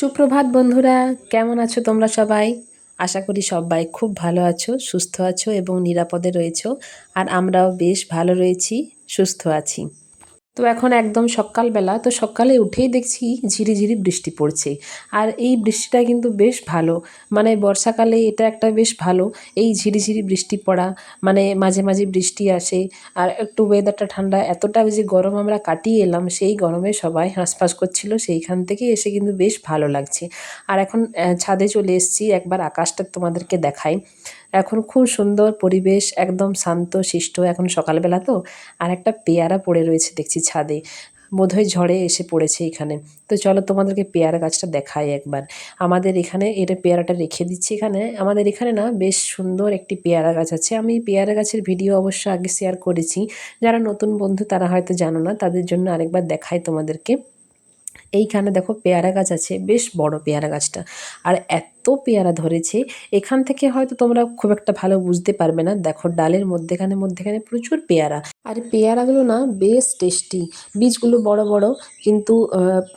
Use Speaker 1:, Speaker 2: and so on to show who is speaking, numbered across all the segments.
Speaker 1: সুপ্রভাত বন্ধুরা, কেমন আছো তোমরা সবাই? আশা করি সবাই খুব ভালো আছো, সুস্থ আছো এবং নিরাপদে রয়েছো, আর আমরাও বেশ ভালো রয়েছি, সুস্থ আছি। তো এখন একদম সকালবেলা, তো সকালে উঠেই দেখছি ঝিরিঝিরি বৃষ্টি পড়ছে। আর এই বৃষ্টিটা কিন্তু বেশ ভালো মানে বর্ষাকালে এটা একটা বেশ ভালো, এই ঝিরিঝিরি বৃষ্টি পড়া মানে মাঝে মাঝে বৃষ্টি আসে, আর একটু ওয়েদারটা ঠান্ডা, এতটা যে গরম আমরা কাটিয়ে এলাম, সেই গরমে সবাই হাঁসফাঁস করছিল, সেইখান থেকে এসে কিন্তু বেশ ভালো লাগছে। আর এখন ছাদে চলে এসেছি, একবার আকাশটা তোমাদেরকে দেখাই। এখন খুব সুন্দর পরিবেশ, একদম শান্ত, শিষ্ট এখন সকালবেলা তো। আর একটা পেয়ারা পড়ে রয়েছে দেখছি ছাদে। বোধহয় ঝড়ে এসে পড়েছে এখানে। তো চলো তোমাদেরকে পেয়ারা গাছটা দেখাই একবার। আমাদের এখানে এটা পেয়ারাটা রেখে দিচ্ছি এখানে। আমাদের এখানে না বেশ সুন্দর একটি পেয়ারা গাছ আছে। আমি পেয়ারা গাছের ভিডিও অবশ্য আগে শেয়ার করেছি। যারা নতুন বন্ধু তারা হয়তো জানো না, তাদের জন্য আরেকবার দেখাই তোমাদেরকে। এইখানে দেখো পেয়ারা গাছ আছে, বেশ বড় পেয়ারা গাছটা। আর এত পেয়ারা ধরেছে, এখান থেকে হয়তো তোমরা খুব একটা ভালো বুঝতে পারবে না। দেখো, ডালের মধ্যেখানে মধ্যেখানে প্রচুর পেয়ারা। আর পেয়ারাগুলো না বেশ টেস্টি। বীজগুলো বড় বড়, কিন্তু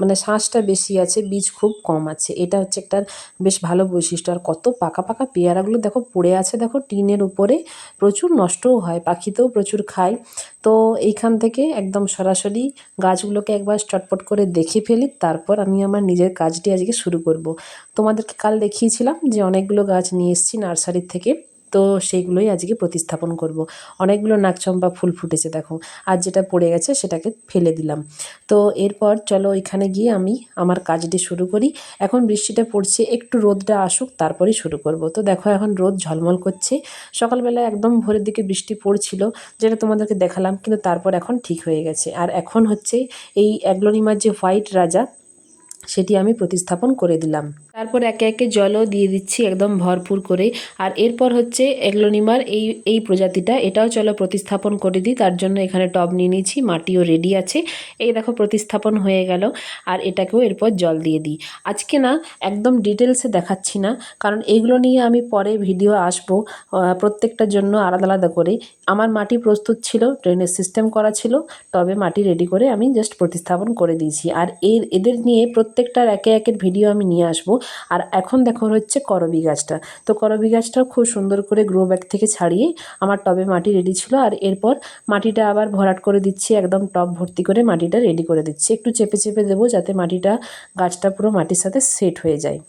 Speaker 1: মানে শাঁসটা বেশি আছে, বীজ খুব কম আছে। এটা হচ্ছে একটা বেশ ভালো বৈশিষ্ট্য। আর কত পাকা পাকা পেয়ারাগুলো দেখো পড়ে আছে, দেখো টিনের উপরে। প্রচুর নষ্টও হয়, পাখিতেও প্রচুর খায়। তো এইখান থেকে একদম সরাসরি গাছগুলোকে একবার চটপট করে দেখে ফেলি, তারপর আমি আমার নিজের কাজটি আজকে শুরু করব। তোমাদেরকে কাল দেখিয়েছিলাম যে অনেকগুলো গাছ নিয়ে এসেছি নার্সারির থেকে। তো সেইগুলোই আজকে প্রতিস্থাপন করব। অনেকগুলো নাকচম্পা ফুল ফুটেছে, দেখো। আর যেটা পড়ে গেছে সেটাকে ফেলে দিলাম। তো এরপর চলো ওইখানে গিয়ে আমি আমার কাজটি শুরু করি। এখন বৃষ্টিটা পড়ছে, একটু রোদটা আসুক তারপরেই শুরু করব। তো দেখো এখন রোদ ঝলমল করছে। সকালবেলা একদম ভোরের দিকে বৃষ্টি পড়ছিল, যেটা তোমাদেরকে দেখালাম, কিন্তু তারপর এখন ঠিক হয়ে গেছে। আর এখন হচ্ছে এই অ্যাগ্লোনিমার যে হোয়াইট রাজা সেটি আমি প্রতিস্থাপন করে দিলাম। তারপর একে একে জলও দিয়ে দিচ্ছি একদম ভরপুর করে। আর এরপর হচ্ছে এগ্লোনিমার এই এই প্রজাতিটা, এটাও চলো প্রতিস্থাপন করে দিই। তার জন্য এখানে টব নিয়ে নিয়েছি, মাটিও রেডি আছে। এই দেখো প্রতিস্থাপন হয়ে গেল। আর এটাকেও এরপর জল দিয়ে দিই। আজকে না একদম ডিটেলসে দেখাচ্ছি না, কারণ এগুলো নিয়ে আমি পরে ভিডিও আসব প্রত্যেকটার জন্য আলাদা আলাদা করে। আমার মাটি প্রস্তুত ছিল ড্রেনেজ সিস্টেম করা ছিল, টবে মাটি রেডি করে আমি জাস্ট প্রতিস্থাপন করে দিয়েছি। আর এর, এদের নিয়ে প্রত্যেকটার একে একের ভিডিও আমি নিয়ে আসব। আর এখন দেখো হচ্ছে করবি গাছটা। তো করবি গাছটাও খুব সুন্দর করে গ্রো ব্যাগ থেকে ছাড়িয়ে আমার টবে মাটি রেডি ছিল। আর এরপর মাটিটা আবার ভরাট করে দিচ্ছি, একদম টপ ভর্তি করে মাটিটা রেডি করে দিচ্ছি। একটু চেপে চেপে দেবো যাতে মাটিটা, গাছটা পুরো মাটির সাথে সেট হয়ে যায়।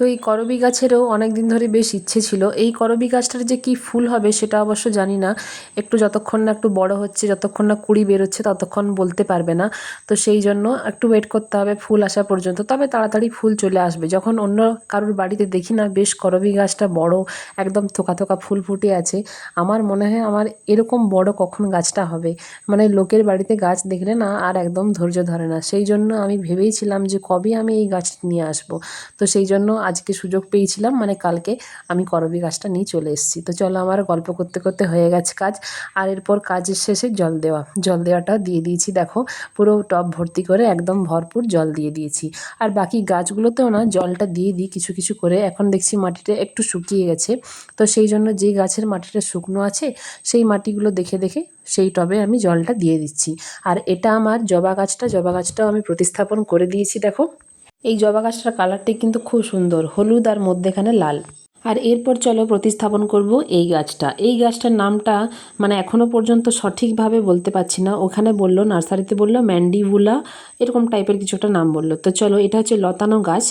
Speaker 1: তো এই করবি গাছেরও অনেক দিন ধরে বেশ ইচ্ছে ছিল। এই করবি গাছটার যে কি ফুল হবে সেটা অবশ্য জানি না। একটু যতক্ষণ না একটু বড় হচ্ছে, যতক্ষণ না কুড়ি বেরোচ্ছে, ততক্ষণ বলতে পারবে না। তো সেই জন্য একটু ওয়েট করতে হবে ফুল আসা পর্যন্ত। তবে তাড়াতাড়ি ফুল চলে আসবে। যখন অন্য কারোর বাড়িতে দেখি না, বেশ করবি গাছটা বড়, একদম থোকা থোকা ফুল ফুটে আছে। আমার মনে হয় আমার এরকম বড় কখন গাছটা হবে? মানে লোকের বাড়িতে গাছ দেখলে না আর একদম ধৈর্য ধরে না। সেই জন্য আমি ভেবেইছিলাম যে কবে আমি এই গাছ নিয়ে আসব। তো সেই জন্য আজকে সুযোগ পেয়েছিলাম মানে কালকে আমি করবি গাছটা নিয়ে চলে এসেছি। তো চলো আমার গল্প করতে করতে হয়ে গেছে কাজ। আর এরপর কাজের শেষে জল দেওয়া। জল দেওয়াটা দিয়ে দিয়েছি, দেখো, পুরো টব ভর্তি করে একদম ভরপুর জল দিয়ে দিয়েছি। আর বাকি গাছগুলোতেও না জলটা দিয়ে দিই কিছু কিছু করে। এখন দেখছি মাটিটা একটু শুকিয়ে গেছে। তো সেই জন্য যে গাছের মাটিটা শুকনো আছে, সেই মাটিগুলো দেখে দেখে সেই টবে আমি জলটা দিয়ে দিচ্ছি। আর এটা আমার জবা গাছটা, জবা গাছটাও আমি প্রতিস্থাপন করে দিয়েছি, দেখো। এই জবা গাছটার কালারটি কিন্তু খুব সুন্দর হলুদ আর মধ্যেখানে লাল। আর এরপর চলো প্রতিস্থাপন করব এই গাছটা। এই গাছটার নামটা মানে এখনও পর্যন্ত সঠিকভাবে বলতে পারছি না। ওখানে বলল, নার্সারিতে বলল, ম্যান্ডিভুলা, এরকম টাইপের কিছু একটা নাম বলল। তো চলো, এটা হচ্ছে লতানো গাছ।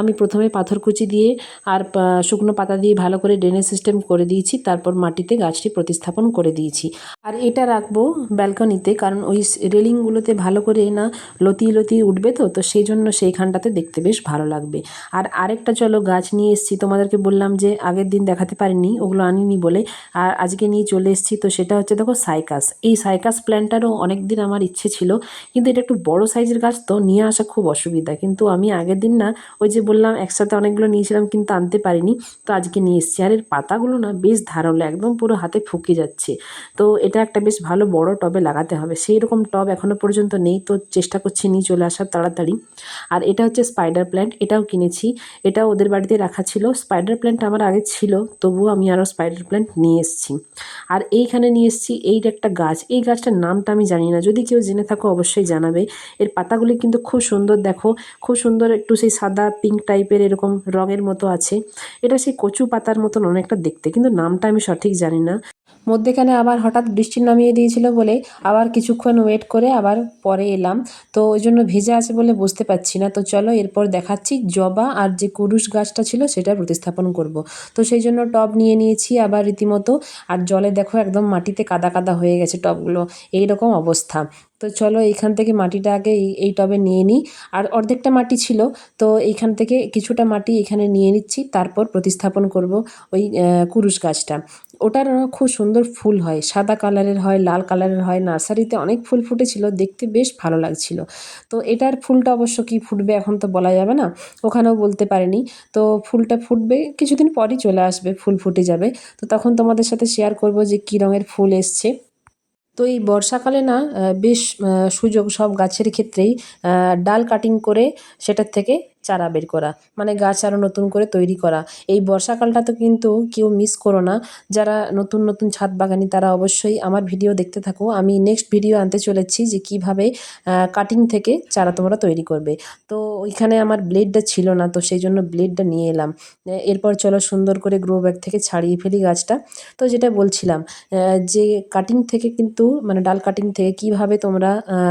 Speaker 1: আমি প্রথমে পাথরকুচি দিয়ে আর শুকনো পাতা দিয়ে ভালো করে ড্রেনেজ সিস্টেম করে দিয়েছি। তারপর মাটিতে গাছটি প্রতিস্থাপন করে দিয়েছি। আর এটা রাখব ব্যালকনিতে, কারণ ওই রেলিংগুলোতে ভালো করে না লতিয়ে লতিয়ে উঠবে তো। তো সেই জন্য সেইখানটাতে দেখতে বেশ ভালো লাগবে। আর আরেকটা চলো গাছ নিয়ে এসেছি। তোমাদেরকে বললাম যে আগের দিন দেখাতে পারিনি, ওগুলো আনিনি বলে। আর আজকে নিয়ে চলে এসেছি, তো সেটা হচ্ছে দেখো সাইকাস। এই সাইকাস প্ল্যান্টটারও অনেক দিন আমার ইচ্ছে ছিল, কিন্তু এটা একটু বড় সাইজের গাছ, তো নিয়ে আসা খুব অসুবিধা। কিন্তু আমি আগের দিন না, ওই যে বললাম একসাথে অনেকগুলো নিয়েছিলাম, কিন্তু আনতে পারিনি, তো আজকে নিয়ে এসেছি। আর এর পাতাগুলো না বেশ ধারালো, একদম পুরো হাতে ফুকে যাচ্ছে। তো এটা একটা বেশ ভালো বড় টবে লাগাতে হবে। সেই রকম টব এখনও পর্যন্ত নেই, তো চেষ্টা করছি নিয়ে চলে আসার তাড়াতাড়ি। আর এটা হচ্ছে স্পাইডার প্ল্যান্ট, এটাও কিনেছি। এটা ওদের বাড়িতে রাখা ছিল, স্পাইডার প্ল্যান্ট আমার আগে ছিল, তবুও আমি আরও স্পাইডার প্ল্যান্ট নিয়ে এসেছি। আর এইখানে নিয়ে এসেছি এই একটা গাছ, এই গাছটার নামটা আমি জানি না। যদি কেউ জেনে থাকো অবশ্যই জানাবে। এর পাতাগুলি কিন্তু খুব সুন্দর দেখো, খুব সুন্দর একটু সেই সাদা পিঙ্ক টাইপের এরকম রঙের মতো আছে। এটা সেই কচু পাতার মতন অনেকটা দেখতে, কিন্তু নামটা আমি সঠিক জানি না। মধ্যেখানে আবার হঠাৎ বৃষ্টি নামিয়ে দিয়েছিল বলে আবার কিছুক্ষণ ওয়েট করে আবার পরে এলাম। তো ওই জন্য ভেজে আছে বলে বুঝতে পারছি না। তো চলো এরপর দেখাচ্ছি জবা আর যে কুরুশ গাছটা ছিল সেটা প্রতিস্থাপন করব। তো সেই জন্য টব নিয়ে নিয়েছি আবার রীতিমতো। আর জলে দেখো একদম মাটিতে কাদা কাদা হয়ে গেছে টবগুলো। এই রকম অবস্থা। তো চলো এইখান থেকে মাটিটা আগে এই এই টবে নিয়ে নিই। আর অর্ধেকটা মাটি ছিল। তো এইখান থেকে কিছুটা মাটি এখানে নিয়ে নিচ্ছি। তারপর প্রতিস্থাপন করব ওই কুরুশ গাছটা। ওটার খুব সুন্দর ফুল হয়। সাদা কালারের হয়, লাল কালারের হয়। নার্সারিতে অনেক ফুল ফুটেছিল, দেখতে বেশ ভালো লাগছিল। তো এটার ফুলটা অবশ্য কি ফুটবে এখন তো বলা যাবে না, ওখানেও বলতে পারেনি। তো ফুলটা ফুটবে, কিছুদিন পরই চলে আসবে, ফুল ফুটে যাবে। তো তখন তোমাদের সাথে শেয়ার করব যে কী রঙের ফুল এসছে। তো এই বর্ষাকালে না বেশ সুযোগ সব গাছের ক্ষেত্রেই ডাল কাটিং করে সেটার থেকে চারা বের করা মানে গাছ আরও নতুন করে তৈরি করা। এই বর্ষাকালটা তো কিন্তু কেউ মিস করো না। যারা নতুন নতুন ছাদ বাগানি তারা অবশ্যই আমার ভিডিও দেখতে থাকো। আমি নেক্সট ভিডিও আনতে চলেছি যে কীভাবে কাটিং থেকে চারা তোমরা তৈরি করবে। তো ওইখানে আমার ব্লেডটা ছিল না, তো সেই জন্য ব্লেডটা নিয়ে এলাম। এরপর চলো সুন্দর করে গ্রো ব্যাগ থেকে ছাড়িয়ে ফেলি গাছটা। তো যেটা বলছিলাম যে কাটিং থেকে কিন্তু মানে ডাল কাটিং থেকে কীভাবে তোমরা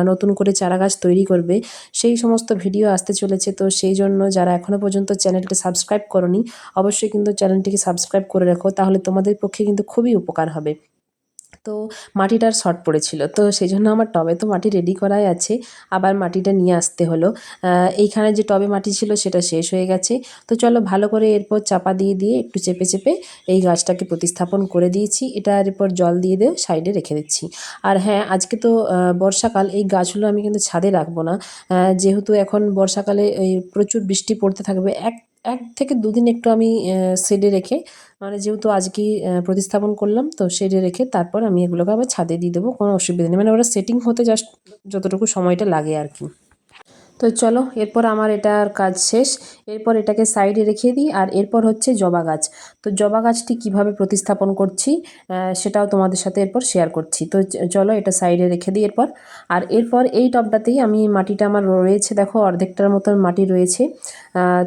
Speaker 1: নতুন করে চারা গাছ তৈরি করবে, সেই সমস্ত ভিডিও আসতে চলেছে। তো সেই জন্য যারা এখনও পর্যন্ত চ্যানেলটি সাবস্ক্রাইব করনি, অবশ্যই কিন্তু চ্যানেলটিকে সাবস্ক্রাইব করে রাখো, তাহলে তোমাদের পক্ষে কিন্তু খুবই উপকার হবে। তো মাটিটার শর্ট পড়েছিল। তো সেই জন্য আমার টবে তো মাটি রেডি করাই আছে। আবার মাটিটা নিয়ে আসতে হলো। এইখানে যে টবে মাটি ছিল সেটা শেষ হয়ে গেছে। তো চলো ভালো করে এরপর চাপা দিয়ে দিয়ে একটু চেপে চেপে এই গাছটাকে প্রতিস্থাপন করে দিয়েছি। এটার এরপর জল দিয়ে দিয়ে সাইডে রেখে দিচ্ছি। আর হ্যাঁ আজকে তো বর্ষাকাল। এই গাছগুলো আমি কিন্তু ছাদে রাখব না। যেহেতু এখন বর্ষাকালে প্রচুর বৃষ্টি পড়তে থাকবে, এক এক থেকে দুদিন একটু আমি শেডে রেখে মানে যেহেতু আজকে প্রতিস্থাপন করলাম, তো শেডে রেখে তারপর আমি এগুলোকে আবার ছাদে দিয়ে দেবো, কোনো অসুবিধা নেই। মানে ওরা সেটিং হতে জাস্ট যতটুকু সময়টা লাগে আর কি। তো চলো, এরপর আমার এটার কাজ শেষ। এরপর এটাকে সাইডে রেখে দিই আর এরপর হচ্ছে জবা গাছ। তো জবা গাছটি কীভাবে প্রতিস্থাপন করছি সেটাও তোমাদের সাথে এরপর শেয়ার করছি। তো চলো এটা সাইডে রেখে দিই এরপর। আর এরপর এই টবটাতেই আমি মাটিটা আমার রয়েছে, দেখো অর্ধেকটার মতন মাটি রয়েছে।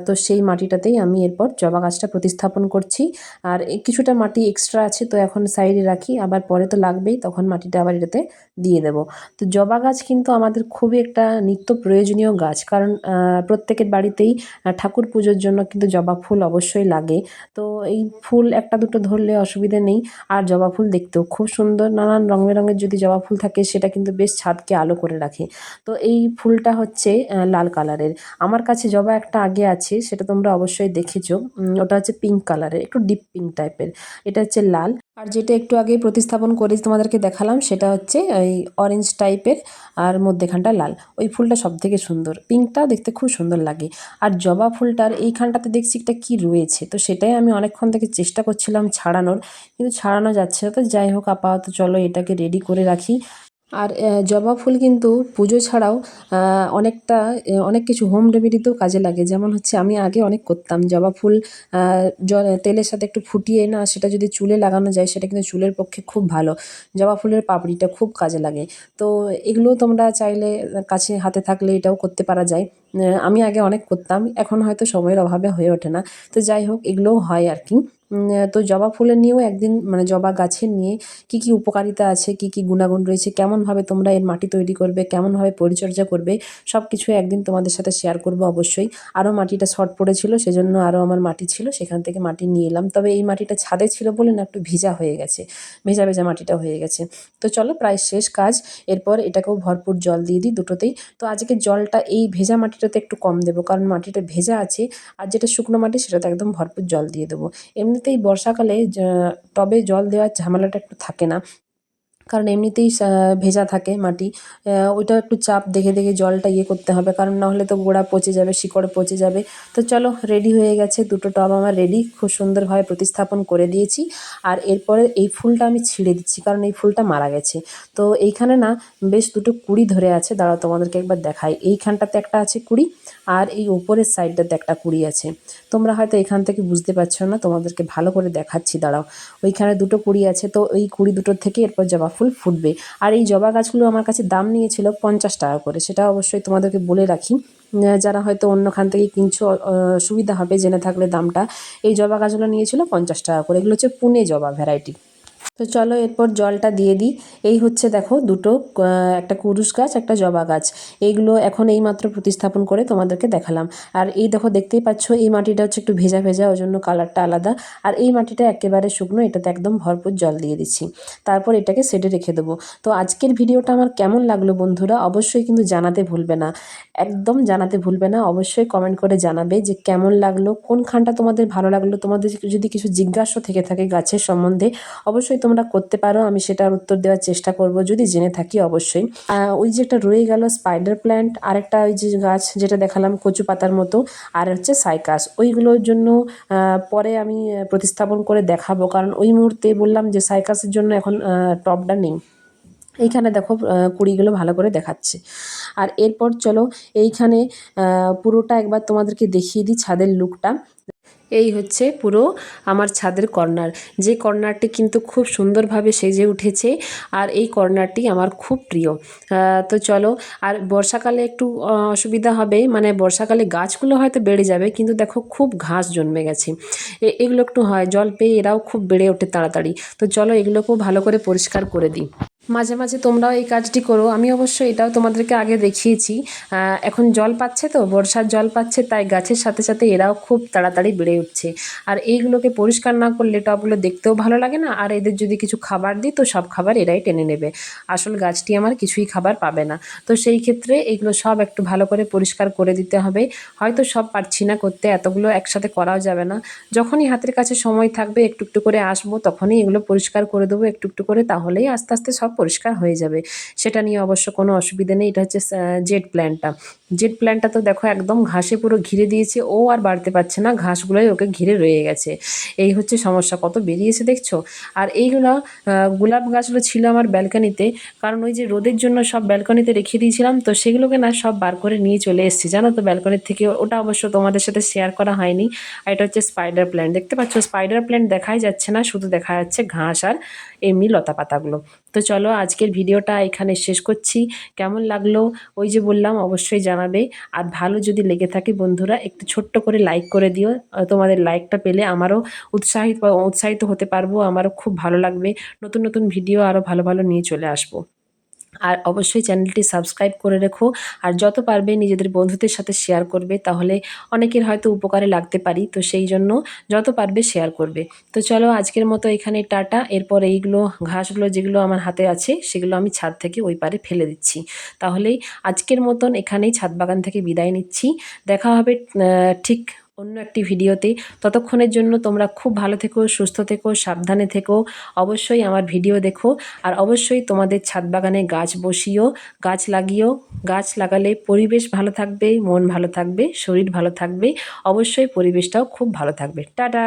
Speaker 1: তো সেই মাটিটাতেই আমি এরপর জবা গাছটা প্রতিস্থাপন করছি। আর কিছুটা মাটি এক্সট্রা আছে, তো এখন সাইডে রাখি। আবার পরে তো লাগবেই, তখন মাটিটা আবার এটাতে দিয়ে দেব। তো জবা গাছ কিন্তু আমাদের খুবই একটা নিত্য প্রয়োজনীয় গাছ। কারণ প্রত্যেকের বাড়িতেই ঠাকুর পুজোর জন্য কিন্তু জবা ফুল অবশ্যই লাগে। তো এই ফুল একটা দুটো ধরলে অসুবিধে নেই। আর জবা ফুল দেখতেও খুব সুন্দর। নানান রঙ বেরঙের যদি জবা ফুল থাকে, সেটা কিন্তু বেশ ছাদকে আলো করে রাখে। তো এই ফুলটা হচ্ছে লাল কালারের। আমার কাছে জবা একটা আগে আছে, সেটা তোমরা অবশ্যই দেখেছ। ওটা হচ্ছে পিঙ্ক কালারের, একটু ডিপ পিঙ্ক টাইপের। এটা হচ্ছে লাল। আর যেটা একটু আগেই প্রতিস্থাপন করে তোমাদেরকে দেখালাম, সেটা হচ্ছে ওই অরেঞ্জ টাইপের আর মধ্যেখানটা লাল। ওই ফুলটা সব থেকে সুন্দর। পিঙ্কটাও দেখতে খুব সুন্দর লাগে। আর জবা ফুলটার এইখানটাতে দেখছি একটা কী রয়েছে। তো সেটাই আমি অনেকক্ষণ থেকে চেষ্টা করছিলাম ছাড়ানোর, কিন্তু ছাড়ানো যাচ্ছে না। তো যাই হোক, আপাতত চলো এটাকে রেডি করে রাখি। আর জবা ফুল কিন্তু পুজো ছাড়াও অনেকটা অনেক কিছু হোম রেমেডিতেও কাজে লাগে। যেমন হচ্ছে আমি আগে অনেক করতাম। জবা ফুল তেলের সাথে একটু ফুটিয়ে না সেটা যদি চুলে লাগানো যায় সেটা কিন্তু চুলের পক্ষে খুব ভালো। জবা ফুলের পাপড়িটা খুব কাজে লাগে। তো এগুলো তোমরা চাইলে কাছে হাতে থাকলে এটাও করতে পারা যায়। আমি আগে অনেক করতাম, এখন হয়তো সময়ের অভাবে হয়ে ওঠে না। তো যাই হোক, এগুলোও হয় আর কি। তো জবা ফুলের নিয়েও একদিন মানে জবা গাছের নিয়ে কি কি উপকারিতা আছে, কি কি গুণাগুণ রয়েছে, কেমনভাবে তোমরা এর মাটি তৈরি করবে, কেমনভাবে পরিচর্যা করবে সব কিছু একদিন তোমাদের সাথে শেয়ার করব অবশ্যই। আরও মাটিটা শর্ট পড়েছিল, সেজন্য আরও আমার মাটি ছিল, সেখান থেকে মাটি নিয়ে এলাম। তবে এই মাটিটা ছাদে ছিল বলে না, একটু ভিজা হয়ে গেছে, ভেজা ভেজা মাটিটা হয়ে গেছে। তো চলো, প্রায় শেষ কাজ। এরপর এটাকেও ভরপুর জল দিয়ে দিই দুটোতেই। তো আজকে জলটা এই ভেজা মাটিটাতে একটু কম দেবো, কারণ মাটিটা ভেজা আছে আর যেটা শুকনো মাটি সেটাতে একদম ভরপুর জল দিয়ে দেবো। এমনিতেই বর্ষাকালে টবে জল দেওয়ার ঝামেলাটা একটু থাকে না। কারণ এমনিতেই ভেজা থাকে মাটি। ওইটা একটু চাপ দেখে দেখে জলটা ইয়ে করতে হবে, কারণ না হলে তো গোড়া পচে যাবে, শিকড় পচে যাবে। তো চলো রেডি হয়ে গেছে, দুটো টব আমার রেডি খুব সুন্দরভাবে প্রতিস্থাপন করে দিয়েছি। আর এরপরে এই ফুলটা আমি ছিঁড়ে দিচ্ছি, কারণ এই ফুলটা মারা গেছে। তো এইখানে না, বেশ দুটো কুড়ি ধরে আছে, দাঁড়াও তোমাদেরকে একবার দেখাই। এইখানটাতে একটা আছে কুড়ি, আর এই ওপরের সাইডটাতে একটা কুড়ি আছে। তোমরা হয়তো এখান থেকে বুঝতে পারছ না, তোমাদেরকে ভালো করে দেখাচ্ছি, দাঁড়াও। ওইখানে দুটো কুড়ি আছে, তো ওই কুড়ি দুটোর থেকে এরপর জবা ফুল ফুটবে। আর এই জবা গাছগুলো আমার কাছে দাম নিয়েছিল পঞ্চাশ টাকা করে। সেটা অবশ্যই তোমাদেরকে বলে রাখি। যারা হয়তো অন্যখান থেকে কিনছো সুবিধা হবে জেনে থাকলে দামটা। এই জবা গাছগুলো নিয়েছিল পঞ্চাশ টাকা করে। এগুলো হচ্ছে পুনে জবা ভ্যারাইটি। তো চলো এরপর জলটা দিয়ে দিই। এই হচ্ছে দেখো দুটো একটা কুরুশ গাছ, একটা জবা গাছ। এইগুলো এখন এই মাত্র প্রতিস্থাপন করে তোমাদেরকে দেখালাম। আর এই দেখো দেখতেই পাচ্ছ, এই মাটিটা হচ্ছে একটু ভেজা ভেজা, ওই জন্য কালারটা আলাদা। আর এই মাটিটা একেবারে শুকনো, এটাতে একদম ভরপুর জল দিয়ে দিচ্ছি। তারপর এটাকে সেটে রেখে দেবো। তো আজকের ভিডিওটা আমার কেমন লাগল বন্ধুরা, অবশ্যই কিন্তু জানাতে ভুলবে না। একদম জানাতে ভুলবে না, অবশ্যই কমেন্ট করে জানাবে যে কেমন লাগল, কোনখানটা তোমাদের ভালো লাগল। তোমাদের যদি কিছু জিজ্ঞাসা থেকে থাকে গাছের সম্বন্ধে, অবশ্যই তোমরা করতে পারো, আমি সেটার উত্তর দেওয়ার চেষ্টা করব। যদি জেনে থাকি, অবশ্যই। ওই যে একটা রয়ে গেল স্পাইডার প্ল্যান্ট আরেকটা ওই যে গাছ যেটা দেখালাম, কচু পাতার মতো, আর হচ্ছে সাইকাস ওইগুলোর জন্য পরে আমি প্রতিস্থাপন করে দেখাবো। কারণ ওই মুহূর্তে বললাম যে সাইকাসের জন্য এখন টবটা নেই। এইখানে দেখো কুড়িগুলো ভালো করে দেখাচ্ছে। আর এরপর চলো, এইখানে পুরোটা একবার তোমাদেরকে দেখিয়ে দিই ছাদের লুকটা এই হচ্ছে পুরো আমার ছাদের কর্নার। যে কর্নারটি কিন্তু খুব সুন্দরভাবে সেজে উঠেছে আর এই কর্নারটি আমার খুব প্রিয়। তো চলো, আর বর্ষাকালে একটু অসুবিধা হবে মানে বর্ষাকালে গাছগুলো হয়তো বেড়ে যাবে, কিন্তু দেখো খুব ঘাস জন্মে গেছে। এগুলো একটু হয়, জল পেয়ে এরাও খুব বেড়ে ওঠে তাড়াতাড়ি। তো চলো এগুলোকেও ভালো করে পরিষ্কার করে দিই। মাঝে মাঝে তোমরাও এই কাজটি করো। আমি অবশ্য এটাও তোমাদেরকে আগে দেখিয়েছি। এখন জল পাচ্ছে তো, বর্ষার জল পাচ্ছে, তাই গাছের সাথে সাথে এরাও খুব তাড়াতাড়ি বেড়ে উঠছে। আর এইগুলোকে পরিষ্কার না করলে টবগুলো দেখতেও ভালো লাগে না, আর এদের যদি কিছু খাবার দিই, তো সব খাবার এরাই টেনে নেবে। আসল গাছটি আমার কিছুই খাবার পাবে না। তো সেই ক্ষেত্রে এগুলো সব একটু ভালো করে পরিষ্কার করে দিতে হবে। হয়তো সব পারছি না করতে, এতগুলো একসাথে করাও যাবে না। যখনই হাতের কাছে সময় থাকবে, একটু একটু করে আসব, তখনই এগুলো পরিষ্কার করে দেবো, একটু একটু করে, তাহলেই আস্তে আস্তে সব পরিষ্কার হয়ে যাবে। সেটা নিয়ে অবশ্য কোনো অসুবিধা নেই, এটা হচ্ছে জেট প্ল্যান্টটা জেট প্ল্যান্টটা তো দেখো একদম ঘাসে পুরো ঘিরে দিয়েছে, ও আর বাড়তে পারছে না, ঘাসগুলোই ওকে ঘিরে রয়ে গেছে। এই হচ্ছে সমস্যা, কত বেরিয়েছে দেখছ? আর এইগুলো গোলাপ গাছগুলো ছিল আমার ব্যালকানিতে, কারণ ওই যে রোদের জন্য সব ব্যালকনিতে রেখে দিয়েছিলাম, তো সেগুলোকে না সব বার করে নিয়ে চলে এসেছি। জানো তো ব্যালকনির থেকে, ওটা অবশ্য তোমাদের সাথে শেয়ার করা হয়নি। আর এটা হচ্ছে স্পাইডার প্ল্যান্ট দেখতে পাচ্ছ? স্পাইডার প্ল্যান্ট দেখাই যাচ্ছে না, শুধু দেখা যাচ্ছে ঘাস আর এমনি লতা পাতাগুলো তো চলো আজকের ভিডিওটা এখানে শেষ করছি। কেমন লাগল? ওই যে বললাম, অবশ্যই জানাবে। আর ভালো যদি লেগে থাকে বন্ধুরা, একটু ছোট্ট করে লাইক করে দিও। তোমাদের লাইকটা পেলে আমারও উৎসাহিত উৎসাহিত হতে পারব। আমারও খুব ভালো লাগবে। নতুন নতুন ভিডিও আরও ভালো ভালো নিয়ে চলে আসব। আর অবশ্যই চ্যানেলটি সাবস্ক্রাইব করে রেখো। আর যত পারবে নিজেদের বন্ধুদের সাথে শেয়ার করবে, তাহলে অনেকের হয়তো উপকারে লাগতে পারি। তো সেই জন্য যত পারবে শেয়ার করবে। তো চলো আজকের মতো এখানে টাটা। এরপর এইগুলো ঘাসগুলো যেগুলো আমার হাতে আছে, সেগুলো আমি ছাদ থেকে ওই পারে ফেলে দিচ্ছি। তাহলেই আজকের মতন এখানেই ছাদ বাগান থেকে বিদায় নিচ্ছি। দেখা হবে ঠিক অন্য একটি ভিডিওতে। ততক্ষণের জন্য তোমরা খুব ভালো থেকো, সুস্থ থেকো, সাবধানে থেকো। অবশ্যই আমার ভিডিও দেখো। আর অবশ্যই তোমাদের ছাদ বাগানে গাছ বসিও, গাছ লাগিও। গাছ লাগালে পরিবেশ ভালো থাকবে, মন ভালো থাকবে, শরীর ভালো থাকবে। অবশ্যই পরিবেশটাও খুব ভালো থাকবে। টাটা!